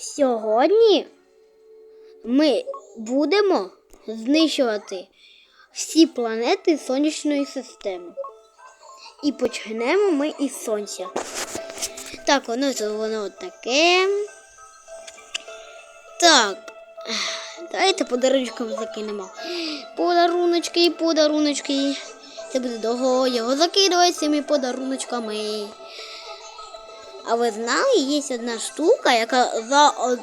Сьогодні ми будемо знищувати всі планети сонячної системи. І почнемо ми із сонця. Так, воно воно таке. Так. Давайте подарунком закинемо. Подаруночки подаруночки. Це буде довго його закидувати цими подаруночками. А ви знали, є одна штука, яка за, од-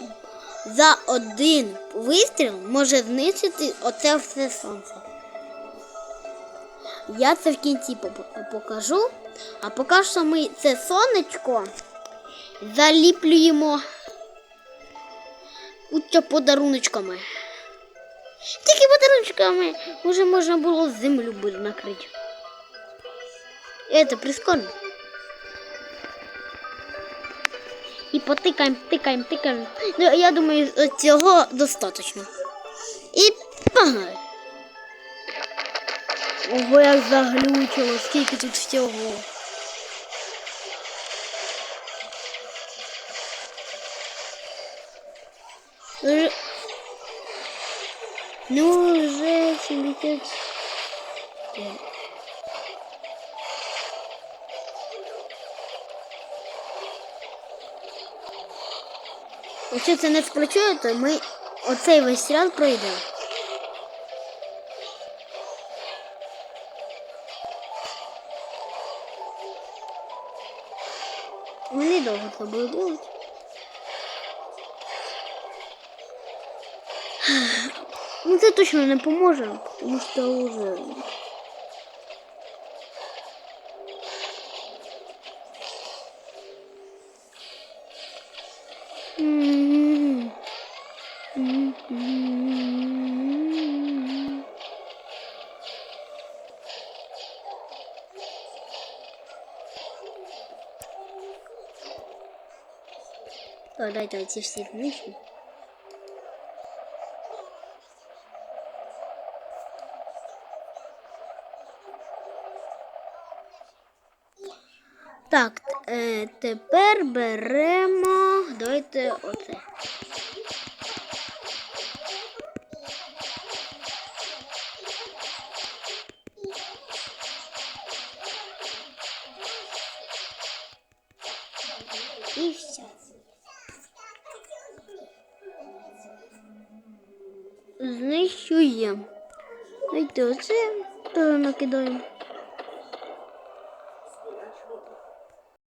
за один вистріл може знищити оце все сонце. Я це в кінці покажу. А поки що ми це сонечко заліплюємо куча подаруночками. Тільки подаруночками вже можна було землю накрити. Це прискорбно. Потикаємо, тикаємо, тикаємо. Ну, я думаю, цього достатньо. І погнали. Ого, як заглючило, скільки тут всього. Ну, вже 70. Якщо це не спрацює, то ми оцей весь ряд пройдемо. Вони довго це будуть. Ну це точно не поможе, тому що вже. Так, дайте ці всі знищимо. Так, е, тепер беремо. Давайте оце. І все. Знищуємо. Давайте оце накидаємо.